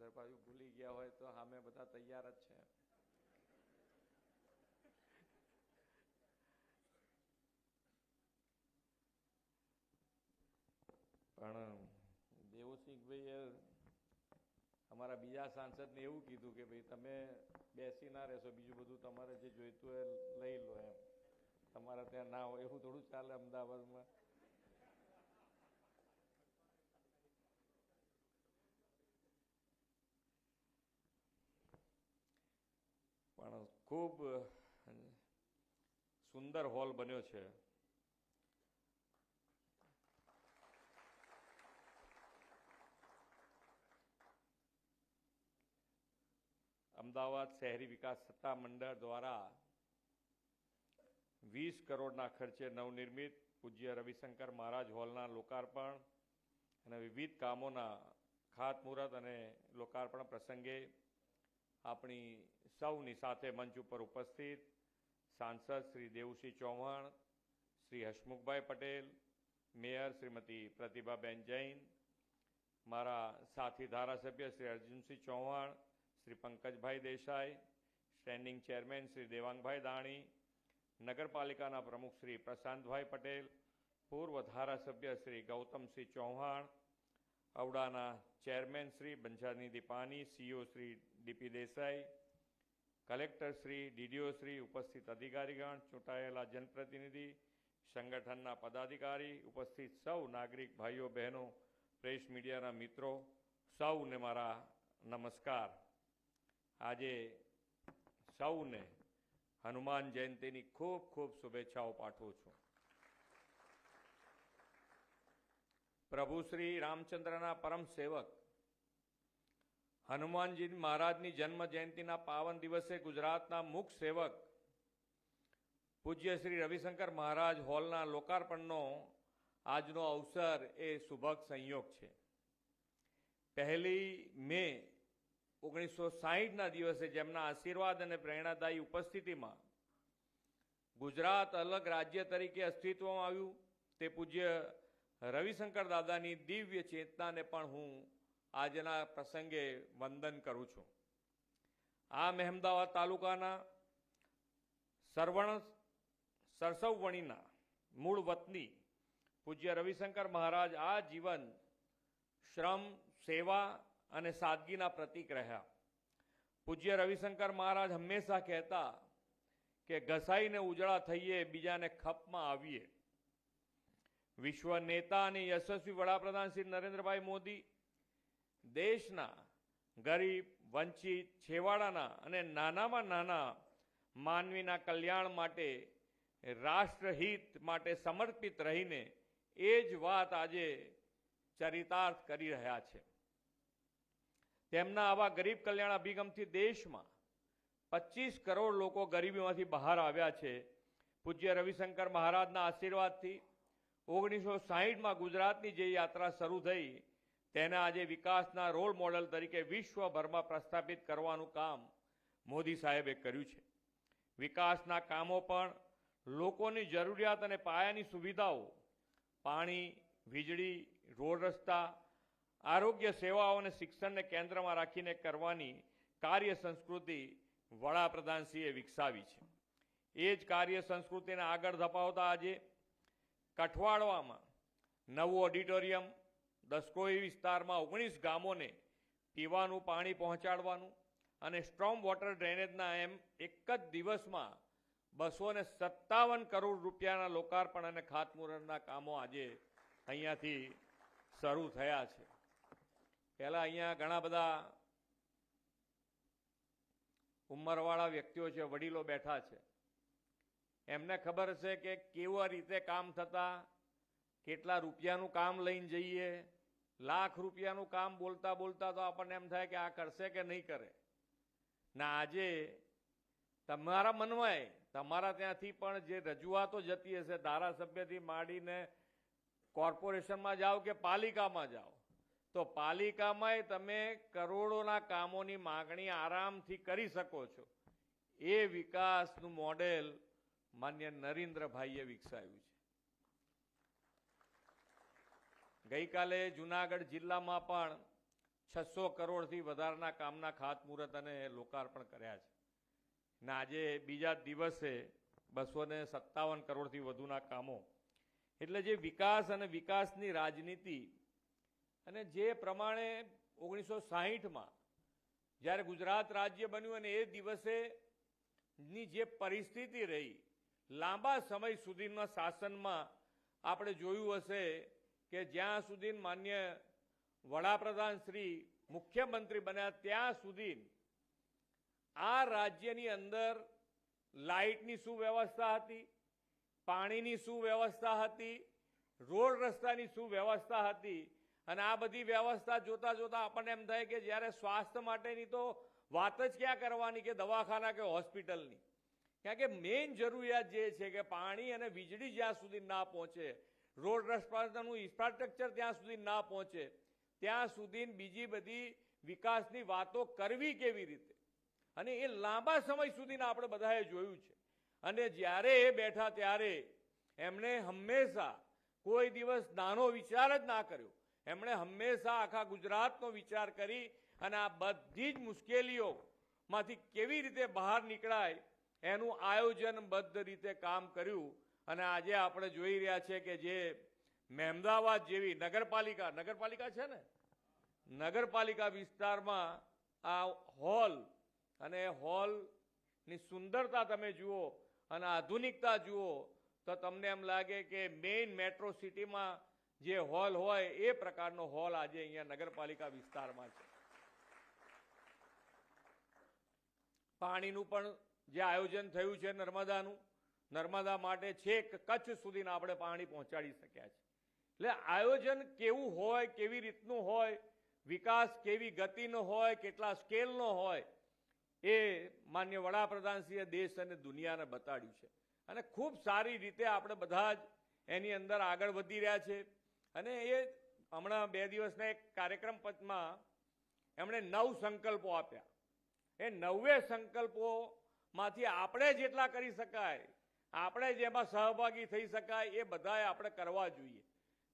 ભાઈ ભૂલી ગયા હોય તો સામે બધા તૈયાર જ છે. પણ દેવુસિંહભાઈએ અમારા બીજા સાંસદને એવું કીધું કે ભાઈ, તમે બેસી ના રહેશો, બીજું બધું તમારે જે જોઈતું હોય લઈ લો એમ. તમારે ત્યાં ના હોય, એવું થોડું ચાલે અમદાવાદમાં પણ ખૂબ સુંદર હોલ બન્યો છે. અમદાવાદ શહેરી વિકાસ સત્તા મંડળ દ્વારા વીસ કરોડના ખર્ચે નવનિર્મિત પૂજ્ય રવિશંકર મહારાજ હોલના લોકાર્પણ અને વિવિધ કામોના ખાતમુહૂર્ત અને લોકાર્પણ પ્રસંગે આપણી સૌની સાથે મંચ ઉપર ઉપસ્થિત સાંસદ શ્રી દેવુસિંહ ચૌહાણ શ્રી હસમુખભાઈ પટેલ મેયર શ્રીમતી પ્રતિભાબેન જૈન મારા સાથી ધારાસભ્ય શ્રી અર્જુનસિંહ ચૌહાણ શ્રી પંકજભાઈ દેસાઈ સ્ટેન્ડિંગ ચેરમેન શ્રી દેવાંગભાઈ દાણી નગરપાલિકાના પ્રમુખ શ્રી પ્રશાંતભાઈ પટેલ પૂર્વ ધારાસભ્ય શ્રી ગૌતમસિંહ ચૌહાણ ઔડાના ચેરમેન શ્રી બંછાનિધિ પાની CO Shri DP Desai collector Shri, DDO Shri, ઉપસ્થિત અધિકારીગણ, ચૂંટાયેલા જનપ્રતિનિધિ, સંગઠનના પદાધિકારી, ઉપસ્થિત સૌ નાગરિક ભાઈઓ, બહેનો, પ્રેસ મીડિયાના મિત્રો, સૌને મારા નમસ્કાર. આજે સૌને હનુમાન જયંતિની ખૂબ ખૂબ શુભેચ્છાઓ પાઠવું છું. પ્રભુ શ્રી રામચંદ્રના પરમ સેવક હનુમાનજી મહારાજની જન્મ જયંતિના પાવન દિવસે ગુજરાતના મુખ સેવક પૂજ્ય શ્રી રવિશંકર મહારાજ હોલના લોકાર્પણનો આજનો અવસર એ સુભગ સંયોગ છે. પહેલી મે ઓગણીસો સાહીઠના દિવસે જેમના આશીર્વાદ અને પ્રેરણાદાયી ઉપસ્થિતિમાં ગુજરાત અલગ રાજ્ય તરીકે અસ્તિત્વમાં આવ્યું, તે પૂજ્ય રવિશંકર દાદાની દિવ્ય ચેતનાને પણ હું આજના પ્રસંગે વંદન કરું છું. આ મહેમદાવાદ તાલુકાના સરવણ સરસવવણીના મૂળ વતની પૂજ્ય રવિશંકર મહારાજ આ જીવન શ્રમ, સેવા અને સાદગીના પ્રતીક રહ્યા. પૂજ્ય રવિશંકર મહારાજ હંમેશા કહેતા કે ઘસાઈને ઉજળા થઈએ, બીજાને ખપમાં આવીએ. વિશ્વ નેતા અને યશસ્વી વડાપ્રધાન શ્રી નરેન્દ્રભાઈ મોદી દેશના ગરીબ, વંચિત, છેવાડાના અને નાનામાં નાના માનવીના કલ્યાણ માટે, રાષ્ટ્રહિત માટે સમર્પિત રહીને એ જ વાત આજે ચરિતાર્થ કરી રહ્યા છે. તેમના આવા ગરીબ કલ્યાણ અભિગમથી દેશમાં પચીસ કરોડ લોકો ગરીબીમાંથી બહાર આવ્યા છે. પૂજ્ય રવિશંકર મહારાજના આશીર્વાદથી ઓગણીસો સાહીઠમાં ગુજરાતની જે યાત્રા શરૂ થઈ તેને આજે વિકાસના રોલ મોડલ તરીકે વિશ્વભરમાં પ્રસ્થાપિત કરવાનું કામ મોદી સાહેબે કર્યું છે. વિકાસના કામો પણ લોકોની જરૂરિયાત અને પાયાની સુવિધાઓ, પાણી, વીજળી, રોડ રસ્તા, આરોગ્ય સેવાઓ અને શિક્ષણને કેન્દ્રમાં રાખીને કરવાની કાર્ય સંસ્કૃતિ વડાપ્રધાનશ્રીએ વિકસાવી છે. એ જ કાર્ય સંસ્કૃતિને આગળ ધપાવતા આજે કઠવાડવામાં નવું ઓડિટોરિયમ દસકોઈ વિસ્તારમાં ઓગણીસ ગામોને પીવાનું, પાણી પહોંચાડવાનું અને સ્ટ્રોમ વોટર ડ્રેનેજના એમ એક જ દિવસમાં બસો ને સત્તાવન કરોડ રૂપિયાના લોકાર્પણ અને ખાતમુહૂર્તના કામો આજે અહીંયાથી શરૂ થયા છે. પહેલાં અહીંયા ઘણા બધા ઉંમરવાળા વ્યક્તિઓ છે, વડીલો બેઠા છે. એમને ખબર છે કે કેવા રીતે કામ થતા, કેટલા રૂપિયાનું કામ લઈને જઈએ લાખ રૂપિયાનું કામ બોલતા બોલતા તો આપણને એમ થાય કે આ કરશે કે નહીં કરે. ના આજે તમારા મનમાં તમારા ત્યાંથી પણ જે રજૂઆતો જતી હશે, ધારાસભ્યથી માંડીને કોર્પોરેશનમાં જાઓ કે પાલિકામાં જાઓ, તો પાલિકામાંય તમે કરોડોના કામોની માગણી આરામથી કરી શકો છો. એ વિકાસનું મોડેલ માન્ય નરેન્દ્રભાઈએ વિકસાવ્યું છે. ગઈકાલે જુનાગઢ જિલ્લામાં પણ છસો કરોડથી વધારના કામના ખાતમુહૂર્ત અને લોકાર્પણ કર્યા છે. ને આજે બીજા દિવસે બસો ને સત્તાવન કરોડથી વધુના કામો. એટલે જે વિકાસ અને વિકાસની રાજનીતિ અને જે પ્રમાણે ઓગણીસો સાહીઠમાં જ્યારે ગુજરાત રાજ્ય બન્યું અને એ દિવસે ની જે પરિસ્થિતિ રહી, લાંબા સમય સુધીના શાસનમાં આપણે જોયું હશે કે જ્યાં સુધી માન્ય વડાપ્રધાન શ્રી મુખ્યમંત્રી બન્યા ત્યાં સુધી આ રાજ્યની અંદર લાઇટની શું વ્યવસ્થા હતી, પાણીની શું વ્યવસ્થા હતી, રોડ રસ્તાની શું વ્યવસ્થા હતી અને આ બધી વ્યવસ્થા જોતા જોતા આપણને એમ થાય કે જ્યારે સ્વાસ્થ્ય માટેની તો વાત જ ક્યાં કરવાની કે દવાખાના કે હોસ્પિટલની? કારણ કે મેઇન જરૂરિયાત જે છે કે પાણી અને વીજળી જ્યાં સુધી ના પહોંચે રોડ રસ્તાનું ઇન્ફ્રાસ્ટ્રક્ચર ત્યાં સુધી ના પહોંચે. ત્યાં સુધી બીજી બધી વિકાસની વાતો કરવી કેવી રીતે? અને એ લાંબા સમય સુધીના આપણે બધાએ જોયું છે. અને જ્યારે એ બેઠા ત્યારે એમણે હંમેશા કોઈ દિવસ નાનો વિચાર જ ના કર્યો. એમણે હંમેશા આખા ગુજરાતનો વિચાર કરી અને આ બધી જ મુશ્કેલીઓમાંથી કેવી રીતે બહાર નીકળાય એનું આયોજનબદ્ધ રીતે કામ કર્યું. અને આજે આપણે જોઈ રહ્યા છે કે જે મહેમદાવાદ જેવી નગરપાલિકા નગરપાલિકા છે ને? નગરપાલિકા વિસ્તારમાં આ હોલ અને હોલની સુંદરતા તમે જુઓ અને આધુનિકતા જુઓ, તો તમને એમ લાગે કે મેઇન મેટ્રો સિટીમાં જે હોલ હોય એ પ્રકારનો હોલ આજે અહીંયા નગરપાલિકા વિસ્તારમાં છે. પાણીનું પણ જે આયોજન થયું છે નર્મદાનું નર્મદા માટે છેક કચ્છ સુધીના આપણે પાણી પહોંચાડી શક્યા છે. એટલે આયોજન કેવું હોય, કેવી રીતનું હોય, વિકાસ કેવી ગતિનો હોય, કેટલા સ્કેલનો હોય, એ માન્ય વડાપ્રધાનશ્રીએ દેશ અને દુનિયાને બતાડ્યું છે. અને ખૂબ સારી રીતે આપણે બધા જ એની અંદર આગળ વધી રહ્યા છે. અને એ હમણાં બે દિવસના એક કાર્યક્રમ પદમાં એમણે નવ સંકલ્પો આપ્યા. એ નવે સંકલ્પોમાંથી આપણે જેટલા કરી શકાય આપણે જેમાં સહભાગી થઈ શકાય એ બધાએ આપણે કરવા જોઈએ.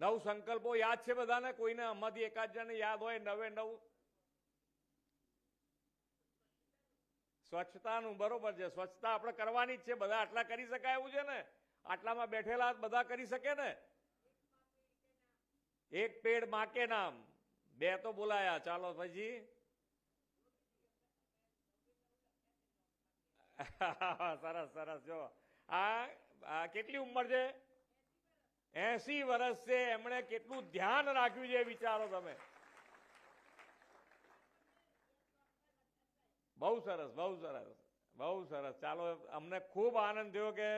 નવ સંકલ્પો યાદ છે બધાને? કોઈને આમાંથી એકાદ જણને યાદ હોય નવે નવ? સ્વચ્છતાનું, બરોબર છે. સ્વચ્છતા આપણે કરવાની જ છે. બધા આટલા કરી શકાય એવું છે ને? આટલામાં બેઠેલા બધા કરી શકે ને? એક પેડ માકે નામ. બે તો બોલાયા. ચાલો પછી સરસ સરસ. જો. આ કેટલી ઉંમર છે? એસી વર્ષ છે. એમણે કેટલું ધ્યાન રાખ્યું છે વિચારો તમે. બહુ સરસ બહુ સરસ બહુ સરસ. ચાલો, અમને ખૂબ આનંદ થયો કે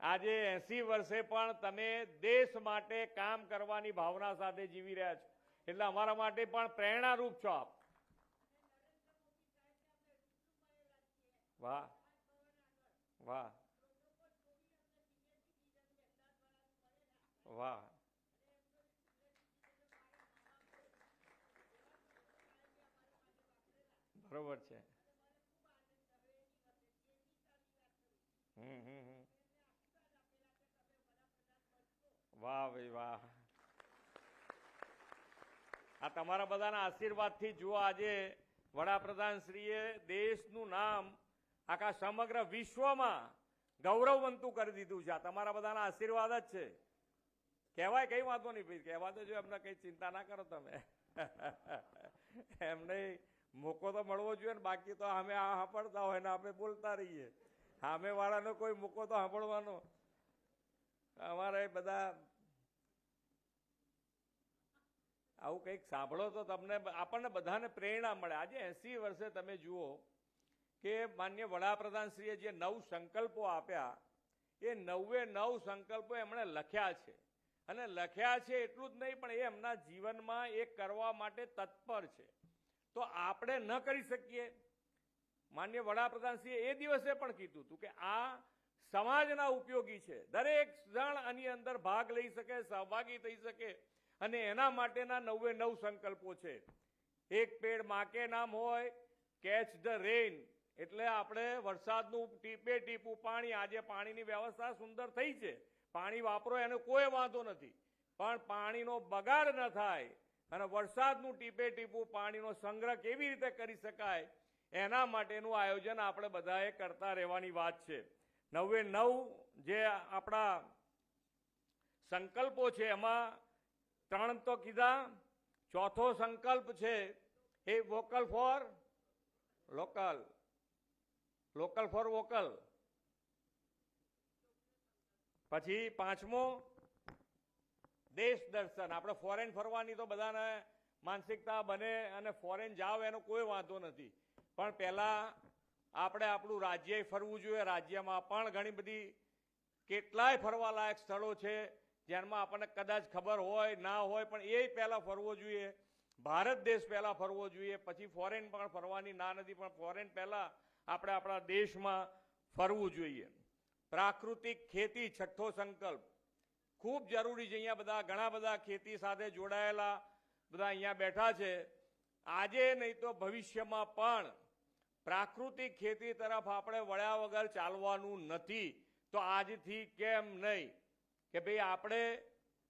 આજે એસી વર્ષે પણ તમે દેશ માટે કામ કરવાની ભાવના સાથે જીવી રહ્યા છો. એટલે અમારા માટે પણ પ્રેરણારૂપ છો આપ. વાહ. વાહ. વાહ. બરોબર છે. વાહ ભાઈ, વાહ. આ તમારા બધાના આશીર્વાદથી જુઓ આજે વડાપ્રધાન શ્રીએ દેશનું નામ આખા સમગ્ર વિશ્વમાં ગૌરવવંતું કરી દીધું છે. આ તમારા બધાના આશીર્વાદ જ છે. કહેવાય કઈ વાંધો નહીં ભાઈ, કહેવા તો એમને કંઈ ચિંતા ના કરો તમે. એમને મોકો તો મળવો જોઈએ ને, બાકી તો અમે આ સાંભળતા હોય ને આપણે બોલતા રહીએ. સામેવાળાનો કોઈ મોકો તો સાંભળવાનો. અમારે બધા આવું કંઈક સાંભળો તો તમને આપણને બધાને પ્રેરણા મળે. આજે એંસી વર્ષે તમે જુઓ કે માન્ય વડાપ્રધાનશ્રીએ જે નવ સંકલ્પો આપ્યા, એ નવે નવ સંકલ્પો એમણે લખ્યા છે. અને લખ્યા છે એટલું જ નહીં, પણ એ એમના જીવનમાં એ કરવા માટે તત્પર છે. તો આપણે ન કરી શકીએ. માન્ય વડાપ્રધાનશ્રીએ એ દિવસે પણ કીધું હતું કે આ સમાજના ઉપયોગી છે. દરેક જણ આની અંદર ભાગ લઈ શકે, સહભાગી થઈ શકે અને એના માટેના નવે નવ સંકલ્પો છે. એક પેડ માકે નામ હોય, કેચ ધ રેઇન. એટલે આપણે વરસાદનું ટીપે ટીપું પાણી, આજે પાણીની વ્યવસ્થા સુંદર થઈ છે. પાણી વાપરો, એનો કોઈ વાંધો નથી. પણ પાણીનો બગાડ ન થાય અને વરસાદનું ટીપે ટીપું પાણીનો સંગ્રહ કેવી રીતે કરી શકાય, એના માટેનું આયોજન આપણે બધાએ કરતા રહેવાની વાત છે. નવે નવ જે આપણા સંકલ્પો છે, એમાં ત્રણ તો કીધા. ચોથો સંકલ્પ છે, એ vocal for local local for vocal પછી પાંચમો દેશ દર્શન. આપણે ફોરેન ફરવાની તો બધાને માનસિકતા બને અને ફોરેન જાઓ એનો કોઈ વાંધો નથી. પણ પહેલા આપણે આપણું રાજ્ય ફરવું જોઈએ. રાજ્યમાં પણ ઘણી બધી કેટલાય ફરવાલાયક સ્થળો છે જેમાં આપણને કદાચ ખબર હોય, ના હોય, પણ એ પહેલા ફરવો જોઈએ. ભારત દેશ પહેલા ફરવો જોઈએ. પછી ફોરેન પણ ફરવાની ના નથી, પણ ફોરેન પહેલા આપણે આપણા દેશમાં ફરવું જોઈએ. પ્રાકૃતિક ખેતી છઠ્ઠો સંકલ્પ. ખૂબ જરૂરી છે અહીંયા બધા ઘણા બધા ખેતી સાથે જોડાયેલા બધા અહીંયા બેઠા છે. આજે નહીં તો ભવિષ્યમાં પણ પ્રાકૃતિક ખેતી તરફ આપણે વળ્યા વગર ચાલવાનું નથી. તો આજથી કેમ નહીં? કે ભાઈ આપણે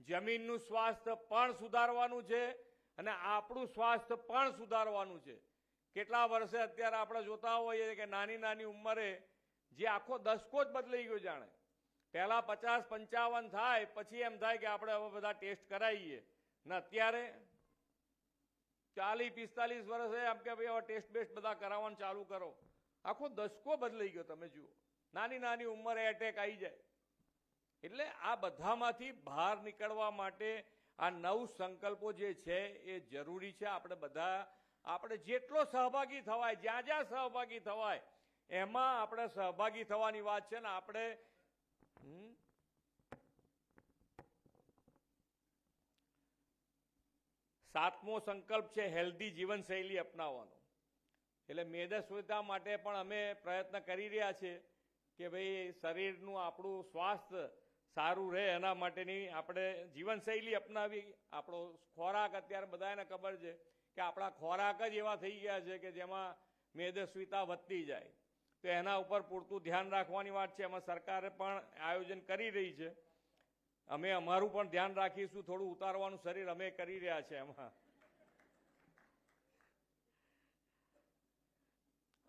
જમીનનું સ્વાસ્થ્ય પણ સુધારવાનું છે અને આપણું સ્વાસ્થ્ય પણ સુધારવાનું છે. કેટલા વર્ષે અત્યારે આપણે જોતા હોઈએ કે નાની નાની ઉંમરે જે આખો દસકો જ બદલાઈ ગયો જાણે. પહેલા પચાસ પંચાવન થાય, પછી એમ થાય કે આપણે હવે બધા ટેસ્ટ કરાવીએ ને અત્યારે ચાલીસ, પિસ્તાલીસ વર્ષે એમ કે ભાઈ હવે ટેસ્ટ બેસ્ટ બધા કરાવવાનું ચાલુ કરો. આખો દસકો બદલાઈ ગયો તમે જુઓ. નાની નાની ઉંમરે એટેક આવી જાય. એટલે આ બધામાંથી બહાર નીકળવા માટે આ નવ સંકલ્પો જે છે એ જરૂરી છે. આપણે બધા, આપણે જેટલો સહભાગી થવાય, જ્યાં જ્યાં સહભાગી થવાય એમાં આપણે સહભાગી થવાની વાત છે ને આપણે? સાતમો સંકલ્પ છે હેલ્ધી જીવનશૈલી અપનાવવાનો. એટલે મેદસ્વીતા માટે પણ અમે પ્રયત્ન કરી રહ્યા છીએ કે ભાઈ શરીરનું આપણું સ્વાસ્થ્ય સારું રહે, એના માટેની આપણે જીવનશૈલી અપનાવી. આપણો ખોરાક અત્યારે બધાને ખબર છે કે આપણા ખોરાક જ એવા થઈ ગયા છે કે જેમાં મેદસ્વીતા વધતી જાય. તો એના ઉપર પૂરતું ધ્યાન રાખવાની વાત છે. એમાં સરકારે પણ આયોજન કરી રહી છે. અમે અમારું પણ ધ્યાન રાખીશું. થોડું ઉતારવાનું શરીર અમે કરી રહ્યા છે એમાં.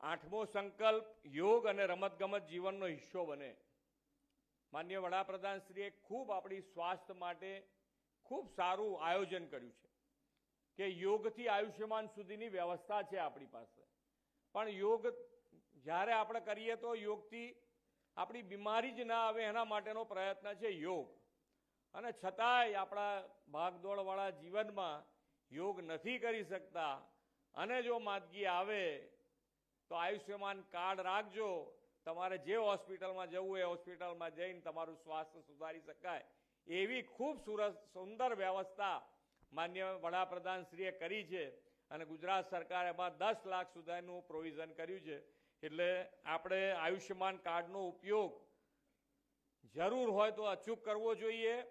આઠમો સંકલ્પ, યોગ અને રમતગમત જીવનનો હિસ્સો બને. માન્ય વડાપ્રધાનશ્રીએ ખૂબ આપણી સ્વાસ્થ્ય માટે ખૂબ સારું આયોજન કર્યું છે કે યોગથી આયુષ્યમાન સુધીની વ્યવસ્થા છે આપણી પાસે. પણ યોગ જ્યારે આપણે કરીએ તો યોગથી આપણી બીમારી જ ના આવે એના માટેનો પ્રયત્ન છે યોગ. અને છતાંય આપણા ભાગદોડવાળા જીવનમાં યોગ નથી કરી શકતા. અને જો માદગી આવે, તો આયુષ્યમાન કાર્ડ રાખજો. તમારે જે હોસ્પિટલમાં જવું એ હોસ્પિટલમાં જઈને તમારું સ્વાસ્થ્ય સુધારી શકાય. એવી ખૂબ સુરત સુંદર વ્યવસ્થા માન્ય વડાપ્રધાનશ્રીએ કરી છે. અને ગુજરાત સરકાર એમાં દસ લાખ સુધીનું પ્રોવિઝન કર્યું છે. એટલે આપણે આયુષ્યમાન કાર્ડનો ઉપયોગ જરૂર હોય તો અચૂક કરવો જોઈએ,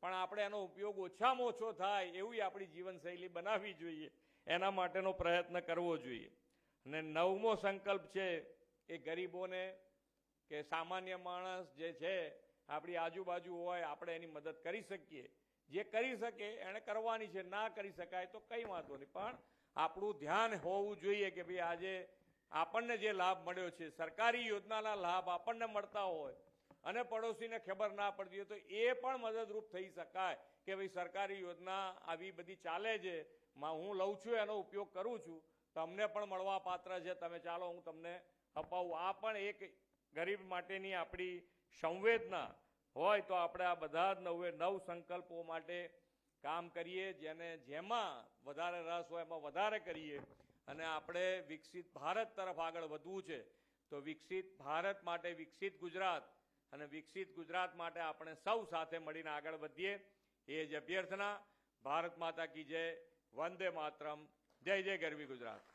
પણ આપણે એનો ઉપયોગ ઓછામાં ઓછો થાય એવી આપણી જીવનશૈલી બનાવવી જોઈએ. એના માટેનો પ્રયત્ન કરવો જોઈએ. અને નવમો સંકલ્પ છે એ ગરીબોને કે સામાન્ય માણસ જે છે, આપણી આજુબાજુ હોય, આપણે એની મદદ કરી શકીએ. જે કરી શકે એણે કરવાની છે, ના કરી શકાય તો કંઈ વાંધો નહીં. પણ આપણું ધ્યાન હોવું જોઈએ કે ભાઈ આજે આપણને જે લાભ મળ્યો છે, સરકારી યોજનાના લાભ આપણને મળતા હોય અને પડોશીને ખબર ના પડતી હોય તો એ પણ મદદરૂપ થઈ શકાય કે ભાઈ સરકારી યોજના આવી બધી ચાલે છે હું લઉં છું, એનો ઉપયોગ કરું છું, તમને પણ મળવા પાત્ર છે, તમે ચાલો, હું તમને અપાવું. આ પણ એક ગરીબ માટેની આપણી સંવેદના હોય તો આપણે આ બધા જ નવે નવ સંકલ્પો માટે કામ કરીએ, જેને જેમાં વધારે રસ હોય એમાં વધારે કરીએ. અને આપણે વિકસિત ભારત તરફ આગળ વધવું છે, તો વિકસિત ભારત માટે વિકસિત ગુજરાત અને વિકસિત ગુજરાત માટે આપણે સૌ સાથે મળીને આગળ વધીએ. એ જ અભ્યર્થના, ભારત માતા કી જય, વંદે માતરમ, જય જય ગરવી ગુજરાત.